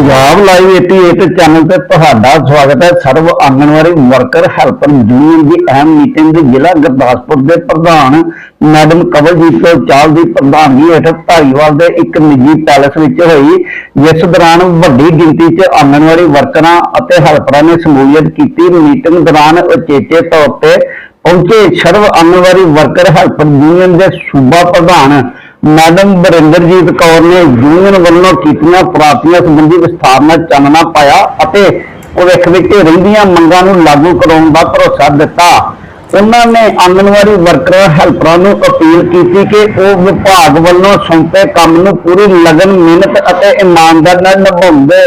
Punjab live 88 channel ਤੇ ਤੁਹਾਡਾ ਸਵਾਗਤ ਹੈ। Sarv anganwadi worker helper union ਦੀ ਅਹਿਮ ਮੀਟਿੰਗ ਦੀ ਜ਼ਿਲ੍ਹਾ ਗੁਰਦਾਸਪੁਰ ਦੇ ਪ੍ਰਧਾਨ ਮੈਡਮ ਕਵਲਜੀਤ ਕੌਰ ਚਾਲ ਦੀ ਪ੍ਰਧਾਨਗੀ ਹੇਠ ਧਾਰੀਵਾਲ ਦੇ ਇੱਕ ਨਿੱਜੀ ਪੈਲਸ ਵਿੱਚ ਹੋਈ, ਜਿਸ ਦੌਰਾਨ ਵੱਡੀ ਗਿਣਤੀ 'ਚ ਆਂਗਣਵਾੜੀ ਵਰਕਰਾਂ ਅਤੇ ਹੈਲਪਰਾਂ ਨੇ ਸ਼ਮੂਲੀਅਤ ਕੀਤੀ। ਮੀਟਿੰਗ ਦੌਰਾਨ ਉਚੇਚੇ ਤੌਰ ਤੇ ਪਹੁੰਚੇ Sarv anganwadi worker helper union ਦੇ ਸੂਬਾ ਪ੍ਰਧਾਨ ਮੈਡਮ ਬਰਿੰਦਰਜੀਤ ਕੌਰ ਨੇ ਯੂਨੀਅਨ ਵੱਲੋਂ ਕੀਤੀਆਂ ਪ੍ਰਾਪਤੀਆਂ ਸੰਬੰਧੀ ਵਿਸਥਾਰ ਨਾਲ ਚਾਨਣਾ ਪਾਇਆ ਅਤੇ ਭਵਿੱਖ ਵਿੱਚ ਰਹਿੰਦੀਆਂ ਮੰਗਾਂ ਨੂੰ ਲਾਗੂ ਕਰਾਉਣ ਦਾ ਭਰੋਸਾ ਦਿੱਤਾ। ਉਹਨਾਂ ਨੇ ਆਂਗਣਵਾੜੀ ਵਰਕਰਾਂ, ਹੈਲਪਰਾਂ ਨੂੰ ਅਪੀਲ ਕੀਤੀ ਕਿ ਉਹ ਵਿਭਾਗ ਵੱਲੋਂ ਸੌਂਪੇ ਕੰਮ ਨੂੰ ਪੂਰੀ ਲਗਨ, ਮਿਹਨਤ ਅਤੇ ਇਮਾਨਦਾਰੀ ਨਾਲ ਨਿਭਾਉਂਦੇ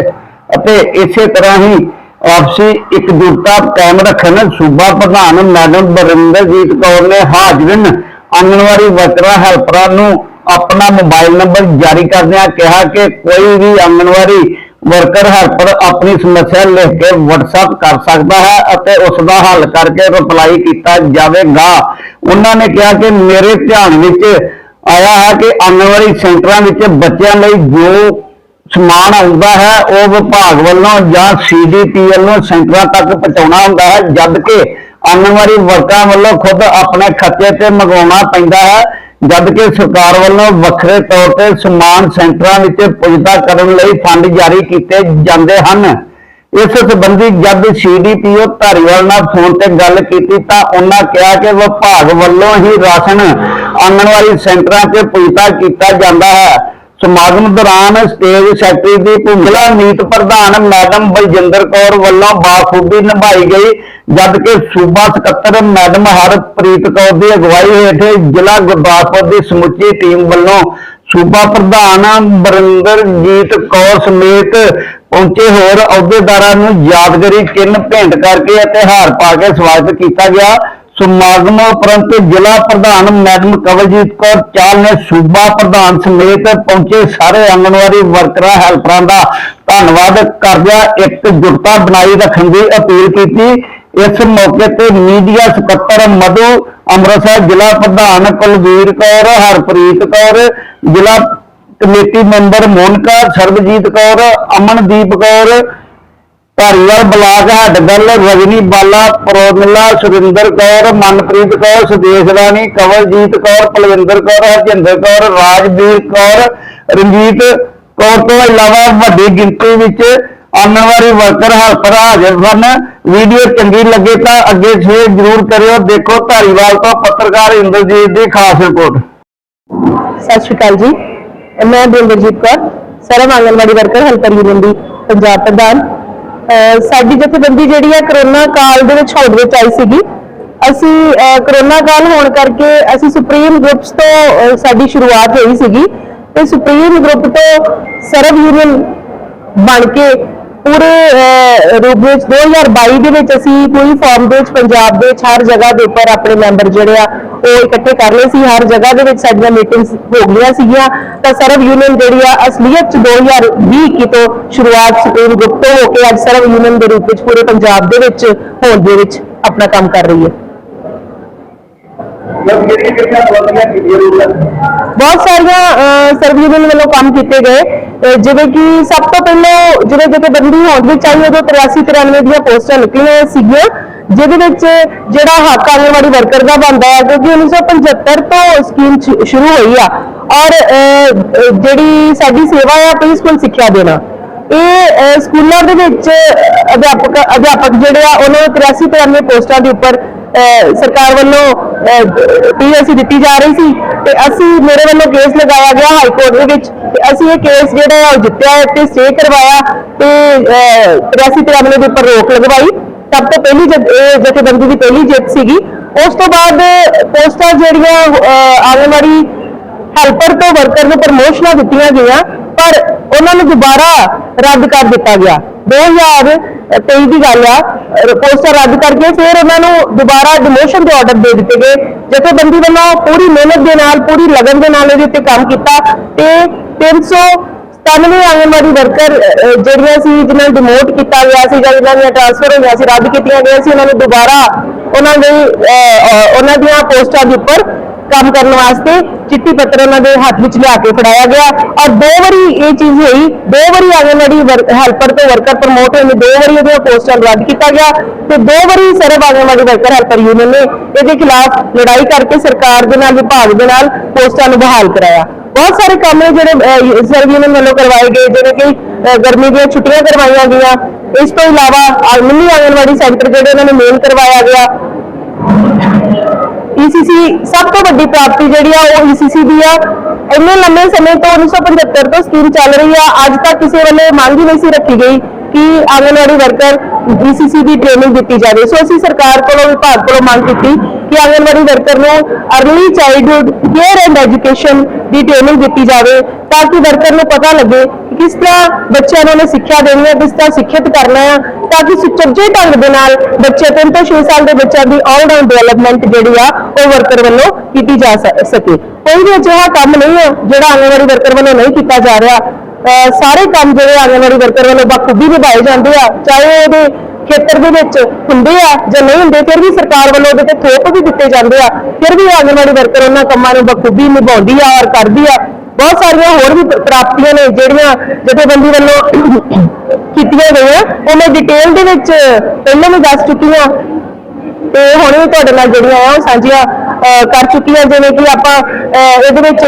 ਅਤੇ ਇਸੇ ਤਰ੍ਹਾਂ ਹੀ ਆਪਸੀ ਇਕਜੁੱਟਤਾ ਕਾਇਮ ਰੱਖਣ ਸੂਬਾ ਪ੍ਰਧਾਨ ਮੈਡਮ ਬਰਿੰਦਰਜੀਤ ਕੌਰ ਨੇ ਹਾਜ਼ਰੀਨ ਆਂਗਣਵਾੜੀ ਵਰਕਰਾਂ, ਹੈਲਪਰਾਂ ਨੂੰ ਆਪਣਾ ਮੋਬਾਈਲ ਨੰਬਰ ਜਾਰੀ ਕਰਦਿਆਂ ਕਿਹਾ ਕਿ ਕੋਈ ਵੀ ਆਂਗਣਵਾੜੀ ਵਰਕਰ ਹੈਲਪਰ ਆਪਣੀ ਸਮੱਸਿਆ ਲਿਖ ਕੇ WhatsApp ਕਰ ਸਕਦਾ ਹੈ ਅਤੇ ਉਸ ਦਾ ਹੱਲ ਕਰਕੇ ਰਿਪਲਾਈ ਕੀਤਾ ਜਾਵੇਗਾ। ਉਹਨਾਂ ਨੇ ਕਿਹਾ ਕਿ ਮੇਰੇ ਧਿਆਨ ਵਿੱਚ ਆਇਆ ਹੈ ਕਿ ਆਂਗਣਵਾੜੀ ਸੈਂਟਰਾਂ ਵਿੱਚ ਬੱਚਿਆਂ ਲਈ ਜੋ ਸਮਾਨ ਆਉਂਦਾ ਹੈ, ਉਹ ਵਿਭਾਗ ਵੱਲੋਂ ਜਾਂ ਸੀਡੀਪੀਐਲ ਵੱਲੋਂ ਸੈਂਟਰਾਂ ਤੱਕ ਪਹੁੰਚਾਉਣਾ ਹੁੰਦਾ ਹੈ, ਜਦ ਕਿ ਆਂਗਣਵਾੜੀ ਵਰਕਰਾਂ ਵੱਲੋਂ ਖੁਦ ਆਪਣੇ ਖਰਚੇ ਤੇ ਮੰਗਵਾਉਣਾ ਪੈਂਦਾ ਹੈ ਜਦ ਕਿ ਸਰਕਾਰ ਵੱਲੋਂ ਵੱਖਰੇ ਤੌਰ ਤੇ ਸਮਾਨ ਸੈਂਟਰਾਂ ਵਿੱਚ ਪੁੱਜਦਾ ਕਰਨ ਲਈ ਫੰਡ ਜਾਰੀ ਕੀਤੇ ਜਾਂਦੇ ਹਨ। ਇਸ ਸੰਬੰਧੀ ਜਦ ਸੀਡੀਪੀਓ ਧਾਰੀਵਾਲ ਨਾਲ ਫੋਨ ਤੇ ਗੱਲ ਕੀਤੀ ਤਾਂ ਉਹਨਾਂ ਕਿਹਾ ਕਿ ਵਿਭਾਗ ਵੱਲੋਂ ਹੀ ਰਾਸ਼ਨ, ਆਂਗਣਵਾੜੀ ਸੈਂਟਰਾਂ ਤੇ ਪੁੱਜਦਾ ਕੀਤਾ ਜਾਂਦਾ ਹੈ। ਸਮਾਗਮ ਦੌਰਾਨ ਸਟੇਜ ਸੈਕਟਰੀ ਦੀ ਭੂਮਿਕਾ ਨੀਤ ਪ੍ਰਧਾਨ ਮੈਡਮ ਬਲਜਿੰਦਰ ਕੌਰ ਵੱਲੋਂ ਬਾਖੂਬੀ ਨਿਭਾਈ ਗਈ ਜਦ ਸੂਬਾ ਸਕੱਤਰ ਮੈਡਮ ਹਰਪ੍ਰੀਤ ਕੌਰ ਦੀ ਅਗਵਾਈ ਹੇਠ ਜ਼ਿਲ੍ਹਾ ਗੁਰਦਾਸਪੁਰ ਦੀ ਸਮੁੱਚੀ ਟੀਮ ਵੱਲੋਂ ਸੂਬਾ ਪ੍ਰਧਾਨ ਬਰਿੰਦਰਜੀਤ ਕੌਰ ਸਮੇਤ ਪਹੁੰਚੇ ਹੋਰ ਅਹੁਦੇਦਾਰਾਂ ਨੂੰ ਯਾਦਗਾਰੀ ਚਿੰਨ੍ਹ ਭੇਂਟ ਕਰਕੇ ਅਤੇ ਹਾਰ ਪਾ ਕੇ ਸਵਾਗਤ ਕੀਤਾ ਗਿਆ। ਸਮਾਗਮ ਉਪਰੰਤ ਜ਼ਿਲ੍ਹਾ ਪ੍ਰਧਾਨ ਮੈਡਮ ਕਵਲਜੀਤ ਕੌਰ ਚਾਲ ਨੇ ਸੂਬਾ ਪ੍ਰਧਾਨ ਸਮੇਤ ਪਹੁੰਚੇ ਸਾਰੇ ਆਂਗਣਵਾੜੀ ਵਰਕਰਾਂ, ਹੈਲਪਰਾਂ ਦਾ ਧੰਨਵਾਦ ਕਰਦਿਆਂ ਇਕਜੁੱਟਤਾ ਬਣਾਈ ਰੱਖਣ ਦੀ ਅਪੀਲ ਕੀਤੀ। ਇਸ ਮੌਕੇ ਤੇ ਮੀਡੀਆ ਸਕੱਤਰ ਮਧੂ ਅੰਮ੍ਰਿਤਸਰ ਜ਼ਿਲ੍ਹਾ ਪ੍ਰਧਾਨ ਕੁਲਵੀਰ ਕੌਰ, ਹਰਪ੍ਰੀਤ ਕੌਰ, ਜ਼ਿਲ੍ਹਾ committee member Monika, Sarabjit Kaur, Amandeep Kaur Dhariwal block Hadgal Rajni Bala, Promila, Surinder Kaur, Manpreet Kaur, Sudesh ਰਾਣੀ, ਕਵਲਜੀਤ ਕੌਰ ਪਲਵਿੰਦਰ ਕੌਰ, ਹਰਜਿੰਦਰ ਕੌਰ, ਰਾਜਵੀਰ ਕੌਰ, ਰਣਜੀਤ ਕੌਰ ਤੋਂ ਇਲਾਵਾ ਵੱਡੀ ਗਿਣਤੀ ਵਿੱਚ ਆਂਗਣਵਾੜੀ ਵਰਕਰ ਹੈਲਪਰ ਹਾਜ਼ਰ ਸਨ ਵੀਡੀਓ ਚੰਗੀ ਲੱਗੇ ਤਾਂ ਅੱਗੇ ਸ਼ੇਅਰ ਜ਼ਰੂਰ ਕਰਿਓ। ਦੇਖੋ ਧਾਰੀਵਾਲ ਤੋਂ ਪੱਤਰਕਾਰ ਇੰਦਰਜੀਤ ਦੀ ਖਾਸ ਰਿਪੋਰਟ। ਸਤਿ ਸ਼੍ਰੀ ਅਕਾਲ ਜੀ। ਮੈਂ Binderjit Kaur, Sarv anganwadi worker helper union ਦੀ ਪੰਜਾਬ ਪ੍ਰਧਾਨ। ਸਾਡੀ ਜਥੇਬੰਦੀ ਜਿਹੜੀ ਹੈ ਕਰੋਨਾ ਕਾਲ ਦੇ ਵਿੱਚ ਹੌੜ ਵਿੱਚ ਆਈ ਸੀਗੀ। ਅਸੀਂ ਕਰੋਨਾ ਕਾਲ ਹੋਣ ਕਰਕੇ ਅਸੀਂ ਸੁਪਰੀਮ ਗਰੁੱਪਸ ਤੋਂ ਸਾਡੀ ਸ਼ੁਰੂਆਤ ਹੋਈ ਸੀਗੀ ਤੇ ਸੁਪਰੀਮ ਗਰੁੱਪ ਤੋਂ ਸਰਵ ਯੂਨੀਅਨ ਬਣ ਕੇ ਪੂਰੇ ਰੂਪ ਵਿੱਚ 2022 ਦੇ ਵਿੱਚ ਅਸੀਂ ਪੂਰੀ ਫਾਰਮ ਦੇ ਵਿੱਚ ਪੰਜਾਬ ਦੇ ਵਿੱਚ ਹਰ ਜਗ੍ਹਾ ਦੇ ਉੱਪਰ ਆਪਣੇ ਮੈਂਬਰ ਜਿਹੜੇ ਆ ਉਹ ਇਕੱਠੇ ਕਰ ਲਏ ਸੀ। ਹਰ ਜਗ੍ਹਾ ਦੇ ਵਿੱਚ ਸਾਡੀਆਂ ਮੀਟਿੰਗਸ ਹੋ ਗਈਆਂ ਸੀਗੀਆਂ। ਤਾਂ ਸਰਵ ਯੂਨੀਅਨ ਜਿਹੜੀ ਆ ਅਸਲੀਅਤ ਚ 2020 ਕੀ ਤੋਂ ਸ਼ੁਰੂਆਤ ਸੁਪਰੀਮ ਗਰੁੱਪ ਤੋਂ ਹੋ ਕੇ ਅੱਜ ਸਰਵ ਯੂਨੀਅਨ ਦੇ ਰੂਪ ਵਿੱਚ ਪੂਰੇ ਪੰਜਾਬ ਦੇ ਵਿੱਚ ਹੋਣ ਦੇ ਵਿੱਚ ਆਪਣਾ ਕੰਮ ਕਰ ਰਹੀ ਹੈ। ਬਹੁਤ ਸਾਰੀਆਂ ਅਹ, ਸਰਵ ਯੂਨੀਅਨ ਵੱਲੋਂ ਕੰਮ ਕੀਤੇ ਗਏ। ਅਹ, ਜਿਵੇਂ ਕਿ ਸਭ ਤੋਂ ਪਹਿਲਾਂ ਜਿਹੜੇ ਜਥੇਬੰਦੀ ਹੋਂਦ ਵਿੱਚ ਆਈ ਉਦੋਂ 83 93 ਦੀਆਂ ਪੋਸਟਾਂ ਨਿਕਲੀਆਂ ਸੀਗੀਆਂ। ਜਿਹਦੇ ਵਿੱਚ ਜਿਹੜਾ ਹੱਕ ਆਂਗਣਵਾੜੀ ਵਰਕਰ ਦਾ ਬਣਦਾ ਹੈ, ਕਿਉਂਕਿ 1975 ਤੋਂ ਸਕੀਮ ਸ਼ੁਰੂ ਹੋਈ ਆ। ਔਰ ਜਿਹੜੀ ਸਾਡੀ ਸੇਵਾ ਹੈ ਪ੍ਰੀ ਸਕੂਲ ਸਿੱਖਿਆ ਦੇਣਾ। ਇਹ ਸਕੂਲਾਂ ਦੇ ਵਿੱਚ ਅਧਿਆਪਕ ਅਧਿਆਪਕ ਜਿਹੜੇ ਆ, ਉਹਨਾਂ ਨੂੰ 83 93 ਪੋਸਟਾਂ ਦੇ ਉੱਪਰ ਸਰਕਾਰ ਵੱਲੋਂ ਪੀਐਸਸੀ ਦਿੱਤੀ ਜਾ ਰਹੀ ਸੀ। ਤੇ ਅਸੀਂ, ਮੇਰੇ ਵੱਲੋਂ ਕੇਸ ਲਗਾਇਆ ਗਿਆ ਹਾਈ ਕੋਰਟ ਦੇ ਵਿੱਚ। ਤੇ ਅਸੀਂ ਇਹ ਕੇਸ ਜਿਹੜਾ ਉਹ ਜਿੱਤਿਆ ਤੇ ਸਟੇ ਕਰਵਾਇਆ ਤੇ 83 93 ਦੇ ਉੱਪਰ ਰੋਕ ਲਗਵਾਈ। ਸਭ ਤੋਂ ਪਹਿਲੀ ਜਦ- ਇਹ ਜਥੇਬੰਦੀ ਦੀ ਪਹਿਲੀ ਜਿੱਤ ਸੀਗੀ। ਉਸ ਤੋਂ ਬਾਅਦ ਪੋਸਟਾਂ ਜਿਹੜੀਆਂ ਅਹ, ਆਂਗਣਵਾੜੀ ਹੈਲਪਰ ਤੋਂ ਵਰਕਰ ਨੂੰ ਪ੍ਰਮੋਸ਼ਨਾਂ ਦਿੱਤੀਆਂ ਗਈਆਂ ਪਰ ਉਹਨਾਂ ਨੂੰ ਦੁਬਾਰਾ ਰੱਦ ਕਰ ਦਿੱਤਾ ਗਿਆ। 2023 ਦੀ ਗੱਲ ਆ ਪੋਸਟਾਂ ਰੱਦ ਕਰਕੇ ਫਿਰ ਉਹਨਾਂ ਨੂੰ ਦੁਬਾਰਾ ਡਿਮੋਸ਼ਨ ਦੇ ਆਰਡਰ ਦੇ ਦਿੱਤੇ ਗਏ। ਜਥੇਬੰਦੀ ਵੱਲੋਂ ਪੂਰੀ ਮਿਹਨਤ ਦੇ ਨਾਲ ਪੂਰੀ ਲਗਨ ਦੇ ਨਾਲ ਇਹਦੇ ਉੱਤੇ ਕੰਮ ਕੀਤਾ ਤੇ 397 ਆਂਗਨਵਾੜੀ ਵਰਕਰ ਜਿਹੜੀਆਂ ਸੀ ਜਿਨ੍ਹਾਂ ਨੂੰ ਡਿਮੋਟ ਕੀਤਾ ਗਿਆ ਸੀ ਜਾਂ ਜਿਨ੍ਹਾਂ ਦੀਆਂ ਟ੍ਰਾਂਸਫਰ ਹੋਈਆਂ ਸੀ ਰੱਦ ਕੀਤੀਆਂ ਗਈਆਂ ਸੀ ਉਹਨਾਂ ਨੂੰ ਦੁਬਾਰਾ ਉਹਨਾਂ ਦੇ ਅਹ, ਉਹਨਾਂ ਦੀਆਂ ਪੋਸਟਾਂ ਦੇ ਉੱਪਰ ਕੰਮ ਕਰਨ ਵਾਸਤੇ ਚਿੱਠੀ ਪੱਤਰ ਉਹਨਾਂ ਦੇ ਹੱਥ ਵਿੱਚ ਲਿਆ ਕੇ ਫੜਾਇਆ ਗਿਆ। ਔਰ ਦੋ ਵਾਰੀ ਇਹ ਚੀਜ਼ ਹੋਈ ਦੋ ਵਾਰੀ ਆਂਗਨਵਾੜੀ ਹੈਲਪਰ ਤੇ ਵਰਕਰ ਪ੍ਰਮੋਟ ਹੋਏ ਨੇ ਦੋ ਵਾਰੀ ਉਹਦੀਆਂ ਪੋਸਟਾਂ ਨੂੰ ਰੱਦ ਕੀਤਾ ਗਿਆ ਤੇ ਦੋ ਵਾਰੀ Sarv anganwadi worker helper union ਨੇ ਇਹਦੇ ਖਿਲਾਫ ਲੜਾਈ ਕਰਕੇ ਸਰਕਾਰ ਦੇ ਨਾਲ ਵਿਭਾਗ ਦੇ ਨਾਲ ਪੋਸਟਾਂ ਨੂੰ ਬਹਾਲ ਕਰਾਇਆ। ਬਹੁਤ ਸਾਰੇ ਕੰਮ ਨੇ ਜਿਹੜੇ ਅਹ, ਸਰਵ ਯੂਨੀਅਨ ਵੱਲੋਂ ਕਰਵਾਏ ਗਏ ਜਿਵੇਂ ਕਿ ਅਹ, ਗਰਮੀ ਦੀਆਂ ਛੁੱਟੀਆਂ ਕਰਵਾਈਆਂ ਗਈਆਂ ਇਸ ਤੋਂ ਇਲਾਵਾ ਆ ਮਿੰਨੀ ਆਂਗਨਵਾੜੀ ਸੈਂਟਰ ਜਿਹੜੇ ਉਹਨਾਂ ਨੂੰ ਮੇਲ ਕਰਵਾਇਆ ਗਿਆ ECC ਸਭ ਤੋਂ ਵੱਡੀ ਪ੍ਰਾਪਤੀ ਜਿਹੜੀ ਆ ਉਹ ECC ਦੀ ਆ ਇੰਨੇ ਲੰਮੇ ਸਮੇਂ ਤੋਂ 1975 ਤੋਂ ਸਕੀਮ ਚੱਲ ਰਹੀ ਆ ਅੱਜ ਤੱਕ ਕਿਸੇ ਵੱਲੋਂ ਮੰਗ ਹੀ ਨਹੀਂ ਸੀ ਰੱਖੀ ਗਈ ਕਿ ਆਂਗਨਵਾੜੀ ਵਰਕਰ ECC ਦੀ ਟ੍ਰੇਨਿੰਗ ਦਿੱਤੀ ਜਾਵੇ ਸੋ ਅਸੀਂ ਸਰਕਾਰ ਕੋਲੋਂ ਵਿਭਾਗ ਕੋਲੋਂ ਮੰਗ ਕੀਤੀ ਕਿ ਆਂਗਨਵਾੜੀ ਵਰਕਰ ਨੂੰ early childhood care and education the training ਦਿੱਤੀ ਜਾਵੇ ਤਾਂ ਕਿ ਵਰਕਰ ਨੂੰ ਪਤਾ ਲੱਗੇ ਕਿ ਕਿਸ ਤਰ੍ਹਾਂ ਬੱਚਿਆਂ ਨੂੰ ਉਹਨੇ ਸਿੱਖਿਆ ਦੇਣੀ ਹੈ, ਕਿਸ ਤਰ੍ਹਾਂ ਸਿੱਖਿਅਤ ਕਰਨਾ ਹੈ ਤਾਂ ਕਿ ਸੁਚੱਜੇ ਢੰਗ ਦੇ ਨਾਲ ਬੱਚੇ 3 ਤੋਂ 6 ਸਾਲ ਦੇ ਬੱਚਿਆਂ ਦੀ ਆਲ ਰਾਊਂਡ ਡਿਵੈਲਪਮੈਂਟ ਜਿਹੜੀ ਆ, ਉਹ ਵਰਕਰ ਵੱਲੋਂ ਕੀਤੀ ਜਾ ਸਕੇ। ਕੋਈ ਵੀ ਅਜਿਹਾ ਕੰਮ ਨਹੀਂ ਹੈ ਜਿਹੜਾ ਆਂਗਨਵਾੜੀ ਵਰਕਰ ਵੱਲੋਂ ਨਹੀਂ ਕੀਤਾ ਜਾ ਰਿਹਾ। ਅਹ ਸਾਰੇ ਕੰਮ ਜਿਹੜੇ ਆਂਗਨਵਾੜੀ ਵਰਕਰ ਵੱਲੋਂ ਬਖੂਬੀ ਨਿਭਾਏ ਜਾਂਦੇ ਆ, ਚਾਹੇ ਉਹਦੇ ਖੇਤਰ ਦੇ ਵਿੱਚ ਹੁੰਦੇ ਆ ਜਾਂ ਨਹੀਂ ਹੁੰਦੇ, ਫਿਰ ਵੀ ਸਰਕਾਰ ਵੱਲੋਂ ਉਹਦੇ ਤੇ ਥੋਪ ਵੀ ਦਿੱਤੇ ਜਾਂਦੇ ਆ। ਫਿਰ ਵੀ ਆਂਗਨਵਾੜੀ ਵਰਕਰ ਉਹਨਾਂ ਕੰਮਾਂ ਨੂੰ ਬਖੂਬੀ ਨਿਭਾਉਂਦੀ ਆ ਔਰ ਕਰਦੀ ਆ। ਬਹੁਤ ਸਾਰੀਆਂ ਹੋਰ ਵੀ ਪ੍ਰਾਪਤੀਆਂ ਨੇ ਜਿਹੜੀਆਂ ਜਥੇਬੰਦੀ ਵੱਲੋਂ ਕੀਤੀਆਂ ਗਈਆਂ। ਉਹ ਮੈਂ ਡਿਟੇਲ ਦੇ ਵਿੱਚ ਪਹਿਲਾਂ ਵੀ ਦੱਸ ਚੁੱਕੀ ਹਾਂ। ਤੇ ਹੁਣ ਵੀ ਤੁਹਾਡੇ ਨਾਲ ਜਿਹੜੀਆਂ ਆ ਉਹ ਸਾਂਝੀਆਂ ਅਹ, ਕਰ ਹੈ ਜਿਵੇਂ ਕਿ ਆਪਾਂ ਅਹ, ਇਹਦੇ ਵਿੱਚ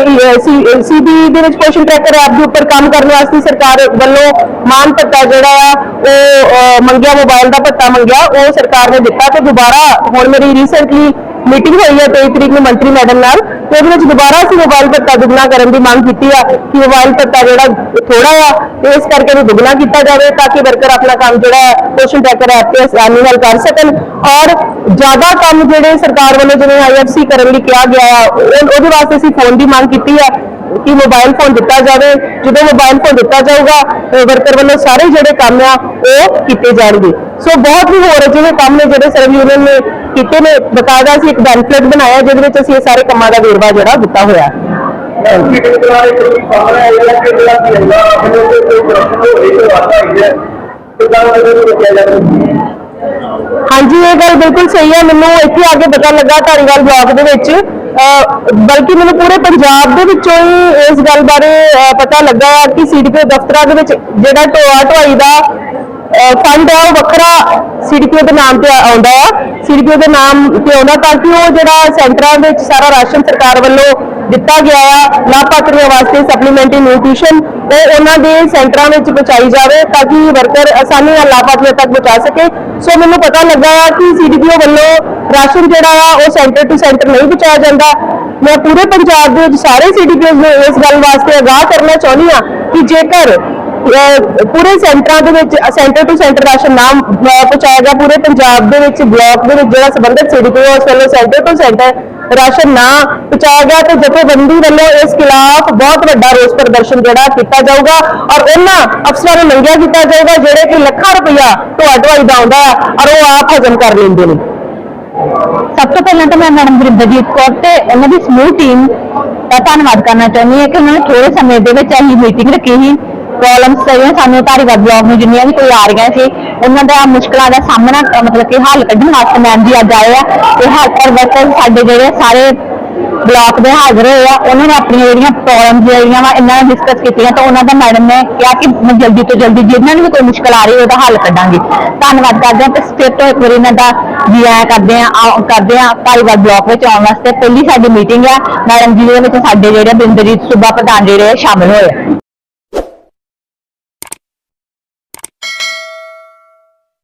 ਸੀਬੀ ਦੇ ਵਿੱਚ ਕੁਐਸਚਨ ਟ੍ਰੈਕਰ ਐਪ ਦੇ ਉੱਪਰ ਕੰਮ ਕਰਨ ਵਾਸਤੇ ਸਰਕਾਰ ਵੱਲੋਂ ਮਾਨ ਭੱਤਾ ਜਿਹੜਾ ਆ ਉਹ ਮੰਗਿਆ ਮੋਬਾਈਲ ਦਾ ਭੱਤਾ ਮੰਗਿਆ ਉਹ ਸਰਕਾਰ ਨੇ ਦਿੱਤਾ ਤੇ ਦੁਬਾਰਾ ਹੁਣ ਮੇਰੀ ਰੀਸੈਂਟਲੀ ਮੀਟਿੰਗ ਹੋਈ ਹੈ 23 ਤਰੀਕ ਨੂੰ ਮੰਤਰੀ ਮੈਡਮ ਨਾਲ, ਤੇ ਉਹਦੇ ਵਿੱਚ ਦੁਬਾਰਾ ਅਸੀਂ ਮੋਬਾਈਲ ਭੱਤਾ ਦੁੱਗਣਾ ਕਰਨ ਦੀ ਮੰਗ ਕੀਤੀ ਆ ਕਿ ਮੋਬਾਈਲ ਭੱਤਾ ਜਿਹੜਾ ਥੋੜਾ ਆ, ਤੇ ਇਸ ਕਰਕੇ ਇਹਨੂੰ ਦੁੱਗਣਾ ਕੀਤਾ ਜਾਵੇ ਤਾਂ ਕਿ ਵਰਕਰ ਆਪਣਾ ਕੰਮ ਜਿਹੜਾ ਕੁਐਸਚਨ ਟ੍ਰੈਕਰ ਐਪ ਤੇ ਆਸਾਨੀ ਨਾਲ ਕਰ ਸਕਣ। ਔਰ ਜ਼ਿਆਦਾ ਕੰਮ ਜਿਹੜੇ ਸਰਕਾਰ ਵੱਲੋਂ ਜਿਵੇਂ ਆਈਐਫਸੀ ਕਰਨ ਲਈ ਕਿਹਾ ਗਿਆ ਆ ਉਹਦੇ ਵਾਸਤੇ ਅਸੀਂ ਫੋਨ ਦੀ ਮੰਗ ਕੀਤੀ ਆ ਕਿ ਮੋਬਾਈਲ ਫੋਨ ਦਿੱਤਾ ਜਾਵੇ। ਜਦੋਂ ਮੋਬਾਈਲ ਫੋਨ ਦਿੱਤਾ ਜਾਊਗਾ ਵਰਕਰ ਵੱਲੋਂ ਸਾਰੇ ਜਿਹੜੇ ਕੰਮ ਆ, ਉਹ ਕੀਤੇ ਜਾਣਗੇ। ਸੋ ਬਹੁਤ ਹੀ ਹੋਰ ਅਜਿਹੇ ਕੰਮ ਨੇ ਜਿਹੜੇ ਸਰਵ ਯੂਨੀਅਨ ਨੇ ਕੀਤੇ ਨੇ ਬਕਾਇਦਾ ਅਸੀਂ ਇੱਕ ਬੈਂਕਲੇਟ ਬਣਾਇਆ ਜਿਹਦੇ ਵਿੱਚ ਅਸੀਂ ਇਹ ਸਾਰੇ ਕੰਮਾਂ ਦਾ ਵੇਰਵਾ ਜਿਹੜਾ ਦਿੱਤਾ ਹੋਇਆ ਹਾਂਜੀ ਇਹ ਗੱਲ ਬਿਲਕੁਲ ਸਹੀ ਹੈ ਮੈਨੂੰ ਇੱਥੇ ਆ ਕੇ ਪਤਾ ਲੱਗਾ ਧਾਰੀਵਾਲ ਬਲਾਕ ਦੇ ਵਿੱਚ। ਅਹ, ਬਲਕਿ ਮੈਨੂੰ ਪੂਰੇ ਪੰਜਾਬ ਦੇ ਵਿੱਚੋਂ ਹੀ ਇਸ ਗੱਲ ਬਾਰੇ ਪਤਾ ਲੱਗਾ ਹੈ ਕਿ ਸੀਡੀਪੀਓ ਦਫ਼ਤਰਾਂ ਦੇ ਵਿੱਚ ਜਿਹੜਾ ਢੋਆ ਢੁਆਈ ਦਾ ਫੰਡ ਹੈ ਉਹ ਵੱਖਰਾ ਸੀਡੀਪੀਓ ਦੇ ਨਾਮ ਤੇ ਆਉਂਦਾ ਆ। ਸੀਡੀਪੀਓ ਦੇ ਨਾਮ ਤੇ ਆਉਂਦਾ ਤਾਂ ਕਿ ਉਹ ਜਿਹੜਾ ਸੈਂਟਰਾਂ ਵਿੱਚ ਸਾਰਾ ਰਾਸ਼ਨ ਸਰਕਾਰ ਵੱਲੋਂ ਦਿੱਤਾ ਗਿਆ ਆ, ਲਾਭਪਾਤਰੀਆਂ ਵਾਸਤੇ ਸਪਲੀਮੈਂਟਰੀ ਨਿਊਟ੍ਰੀਸ਼ਨ ਉਹ ਉਹਨਾਂ ਦੇ ਸੈਂਟਰਾਂ ਵਿੱਚ ਪਹੁੰਚਾਈ ਜਾਵੇ ਤਾਂ ਕਿ ਵਰਕਰ ਆਸਾਨੀ ਨਾਲ ਲਾਭਪਾਤਰੀਆਂ ਤੱਕ ਪਹੁੰਚਾ ਸਕੇ। ਸੋ ਮੈਨੂੰ ਪਤਾ ਲੱਗਾ ਆ ਕਿ ਸੀਡੀਪੀਓ ਵੱਲੋਂ ਰਾਸ਼ਨ ਜਿਹੜਾ ਆ, ਉਹ ਸੈਂਟਰ ਟੂ ਸੈਂਟਰ ਨਹੀਂ ਪਹੁੰਚਾਇਆ ਜਾਂਦਾ। ਮੈਂ ਪੂਰੇ ਪੰਜਾਬ ਦੇ ਵਿੱਚ ਸਾਰੇ ਸੀਡੀਪੀਓ ਨੂੰ ਇਸ ਗੱਲ ਵਾਸਤੇ ਆਗਾਹ ਕਰਨਾ ਚਾਹੁੰਦੀ ਆ ਕਿ ਜੇਕਰ ਪੂਰੇ ਸੈਂਟਰਾਂ ਦੇ ਵਿੱਚ ਸੈਂਟਰ ਟੂ ਸੈਂਟਰ ਰਾਸ਼ਨ ਨਾ ਅਹ, ਪਹੁੰਚਾਇਆ ਗਿਆ ਪੂਰੇ ਪੰਜਾਬ ਦੇ ਵਿੱਚ ਬਲਾਕ ਦੇ ਵਿੱਚ ਜਿਹੜਾ ਸੰਬੰਧਿਤ ਸੀਡੀਪੀਓ ਉਸ ਵੱਲੋਂ ਸੈਂਟਰ ਟੂ ਸੈਂਟਰ ਰਾਸ਼ਨ ਨਾ ਪਹੁੰਚਾਇਆ ਗਿਆ ਤੇ ਜਥੇਬੰਦੀ ਵੱਲੋਂ ਇਸ ਖਿਲਾਫ ਬਹੁਤ ਵੱਡਾ ਰੋਸ ਪ੍ਰਦਰਸ਼ਨ ਜਿਹੜਾ ਕੀਤਾ ਜਾਊਗਾ ਔਰ ਉਹਨਾਂ ਅਫਸਰਾਂ ਨੂੰ ਮੰਗਿਆ ਕੀਤਾ ਜਾਊਗਾ ਜਿਹੜੇ ਕਿ ਲੱਖਾਂ ਰੁਪਇਆ ਢੋਆ ਦਾ ਆਉਂਦਾ ਔਰ ਉਹ ਆਪ ਹਜ਼ਮ ਕਰ ਲੈਂਦੇ ਨੇ। ਸਭ ਤੋਂ ਪਹਿਲਾਂ ਤਾਂ ਮੈਂ ਮੈਡਮ ਗੁਰਿੰਦਰਜੀਤ ਕੌਰ ਤੇ ਇਹਨਾਂ ਦੀ ਸਮੂਹ ਟੀਮ ਦਾ ਧੰਨਵਾਦ ਕਰਨਾ ਚਾਹੁੰਦੀ ਹਾਂ ਕਿ ਉਹਨਾਂ ਨੇ ਥੋੜੇ ਸਮੇਂ ਦੇ ਵਿੱਚ ਅਸੀਂ ਮੀਟਿੰਗ ਰੱਖੀ ਸੀ। ਪ੍ਰੋਬਲਮਸ ਜਿਹੜੀਆਂ ਸਾਨੂੰ ਧਾਰੀਵਾਲ ਬਲਾਕ ਨੂੰ ਜਿੰਨੀਆਂ ਵੀ ਕੋਈ ਆ ਰਹੀਆਂ ਸੀ ਉਹਨਾਂ ਦਾ ਮੁਸ਼ਕਲਾਂ ਦਾ ਸਾਹਮਣਾ ਅ, ਮਤਲਬ ਕਿ ਹੱਲ ਕੱਢਣ ਵਾਸਤੇ ਮੈਮ ਜੀ ਅੱਜ ਆਏ ਆ। ਤੇ ਹੈਲਪਰ ਵਰਕਰ ਸਾਡੇ ਜਿਹੜੇ ਸਾਰੇ ਬਲਾਕ ਦੇ ਹਾਜ਼ਰ ਹੋਏ ਆ ਉਹਨਾਂ ਨੇ ਆਪਣੀਆਂ ਜਿਹੜੀਆਂ ਪ੍ਰੋਬਲਮ ਜਿਹੜੀਆਂ ਵਾ ਇਹਨਾਂ ਨੇ ਡਿਸਕਸ ਕੀਤੀਆਂ। ਤਾਂ ਉਹਨਾਂ ਦਾ ਮੈਡਮ ਨੇ ਕਿਹਾ ਕਿ ਮੈਂ ਜਲਦੀ ਤੋਂ ਜਲਦੀ ਜਿਹਨਾਂ ਨੂੰ ਵੀ ਕੋਈ ਮੁਸ਼ਕਲ ਆ ਰਹੀ ਉਹਦਾ ਹੱਲ ਕੱਢਾਂਗੇ। ਧੰਨਵਾਦ ਕਰਦੇ ਹਾਂ ਤੇ ਫਿਰ ਤੋਂ ਇੱਕ ਵਾਰੀ ਇਹਨਾਂ ਦਾ ਜੀ ਆਇਆਂ ਕਰਦੇ ਆ ਕਰਦੇ ਆ ਧਾਰੀਵਾਲ ਬਲਾਕ ਵਿੱਚ ਆਉਣ ਵਾਸਤੇ। ਪਹਿਲੀ ਸਾਡੀ ਮੀਟਿੰਗ ਆ। ਮੈਡਮ ਜੀ ਦੇ ਵਿੱਚ ਸਾਡੇ ਜਿਹੜੇ ਬਿੰਦਰੀਤ ਸੂਬਾ ਪ੍ਰਧਾਨ ਜਿਹੜੇ ਆ ਸ਼ਾਮਲ ਹੋਏ ਆ।